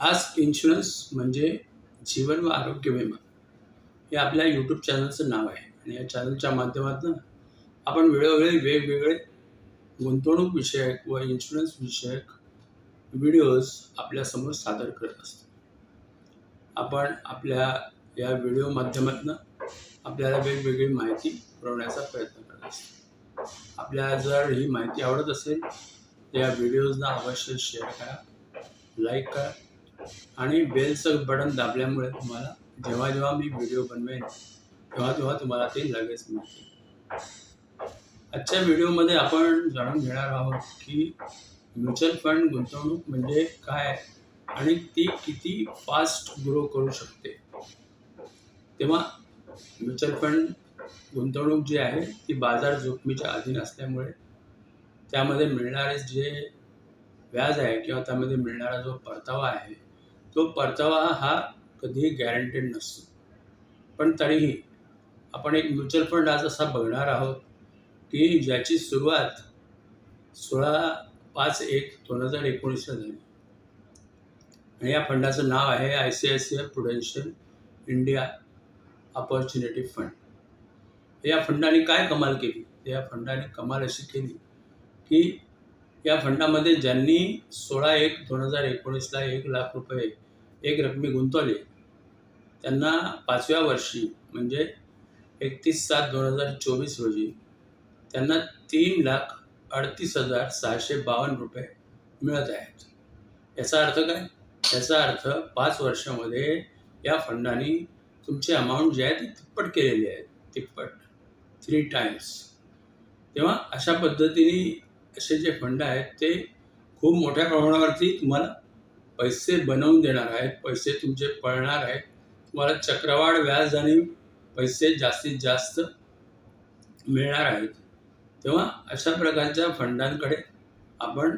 Ask insurance म्हणजे जीवन व आरोग्य विमा. हे आपल्या यूट्यूब चॅनलचं नाव आहे. आणि या चॅनलच्या माध्यमातून आपण वेळोवेळी वेगवेगळे गुंतवणूक विषयक व इन्शुरन्स विषयक व्हिडिओज आपल्यासमोर सादर करत असतो. आपण आपल्या या व्हिडिओ माध्यमातून आपल्याला वेगवेगळी माहिती पुरवण्याचा प्रयत्न करत असतो. आपल्याला जर ही माहिती आवडत असेल तर या व्हिडिओजना अवश्य शेअर करा लाईक करा आणि बेलचं बटन दाबल्यामुळे तुम्हाला जेव्हा जेव्हा मी व्हिडिओ बनवेन तेव्हा तेव्हा तुम्हाला ते लगेच मिळते आजच्या व्हिडिओमध्ये आपण जाणून घेणार आहोत की म्युच्युअल फंड गुंतवणूक म्हणजे काय आणि ती किती फास्ट ग्रो करू शकते. तेव्हा म्युच्युअल फंड गुंतवणूक जी आहे ती बाजार जोखमीच्या अधीन असल्यामुळे त्यामध्ये मिळणारे जे व्याज आहे किंवा त्यामध्ये मिळणारा जो परतावा आहे तो परतावा हा कधीही गॅरंटेड नसतो. पण तरीही आपण एक म्युच्युअल फंड आज असा बघणार आहोत की ज्याची सुरुवात सोळा पाच एक दोन हजार एकोणीसला झाली. आणि या फंडाचं नाव आहे I C I C I Prudential India Opportunity fund या फंडाने काय कमाल केली? या फंडाने कमाल अशी केली की या फंडामध्ये ज्यांनी सोळा एक दोन हजार एकोणीसला एक लाख रुपये एक रकमी गुंतवले त्यांना पाचव्या वर्षी म्हणजे एकतीस सात दोन हजार चोवीस रोजी त्यांना तीन लाख अडतीस हजार सहाशे बावन्न रुपये मिळत आहेत. याचा अर्थ काय? याचा अर्थ पाच वर्षामध्ये या फंडाने तुमची अमाऊंट जी आहे ती तिप्पट केलेली आहे. तिप्पट. थ्री टाइम्स तेव्हा अशा पद्धतीने असे जे फंड आहेत ते खूप मोठ्या प्रमाणावरती तुम्हाला पैसे बनवून देणार आहेत पैसे तुमचे पळणार आहेत. तुम्हाला चक्रवाढ व्याज आणि पैसे जास्तीत जास्त मिळणार आहेत. तेव्हा अशा प्रकारच्या फंडांकडे आपण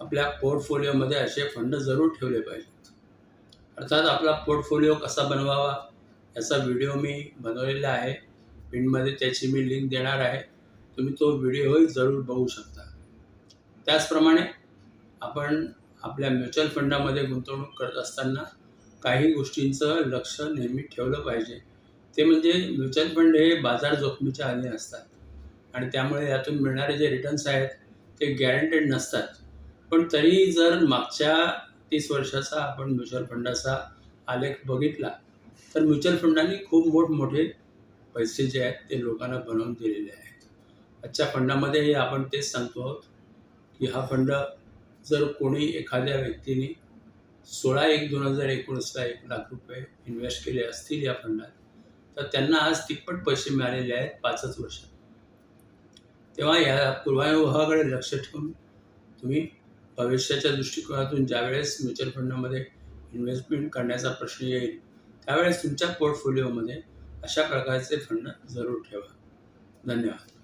आपल्या पोर्टफोलिओमध्ये असे फंड जरूर ठेवले पाहिजेत. अर्थात आपला पोर्टफोलिओ कसा बनवावा याचा व्हिडिओ मी बनवलेला आहे. पिनमध्ये त्याची मी लिंक देणार आहे. तुम्ही तो व्हिडिओही जरूर बघू शकता. त्याचप्रमाणे आपण आपल्या म्युच्युअल फंडामध्ये गुंतवणूक करत असताना काही गोष्टींचं लक्ष नेहमी ठेवलं पाहिजे. ते म्हणजे म्युच्युअल फंड हे बाजार जोखमीच्या अधीन असतात. आणि त्यामुळे यातून मिळणारे जे रिटर्न्स आहेत ते गॅरंटेड नसतात. पण तरी जर मागच्या तीस वर्षाचा आपण म्युच्युअल फंडाचा आलेख बघितला तर म्युच्युअल फंडांनी खूप मोठमोठे पैसे जे आहेत ते लोकांना बनवून दिलेले आहेत. आजच्या फंडामध्येही आपण तेच सांगतो आहोत. की हा फंड जर कोणी एखाद्या व्यक्तीने सोळा एक दोन हजार एकोणीसला एक लाख रुपये इन्व्हेस्ट केले असतील या फंडात तर त्यांना आज तिप्पट पैसे मिळालेले आहेत पाचच वर्षात. तेव्हा या पूर्वानुभवाकडे लक्ष ठेवून तुम्ही भविष्याच्या दृष्टिकोनातून ज्यावेळेस म्युच्युअल फंडामध्ये इन्व्हेस्टमेंट करण्याचा प्रश्न येईल त्यावेळेस तुमच्या पोर्टफोलिओमध्ये अशा प्रकारचे फंड जरूर ठेवा. धन्यवाद.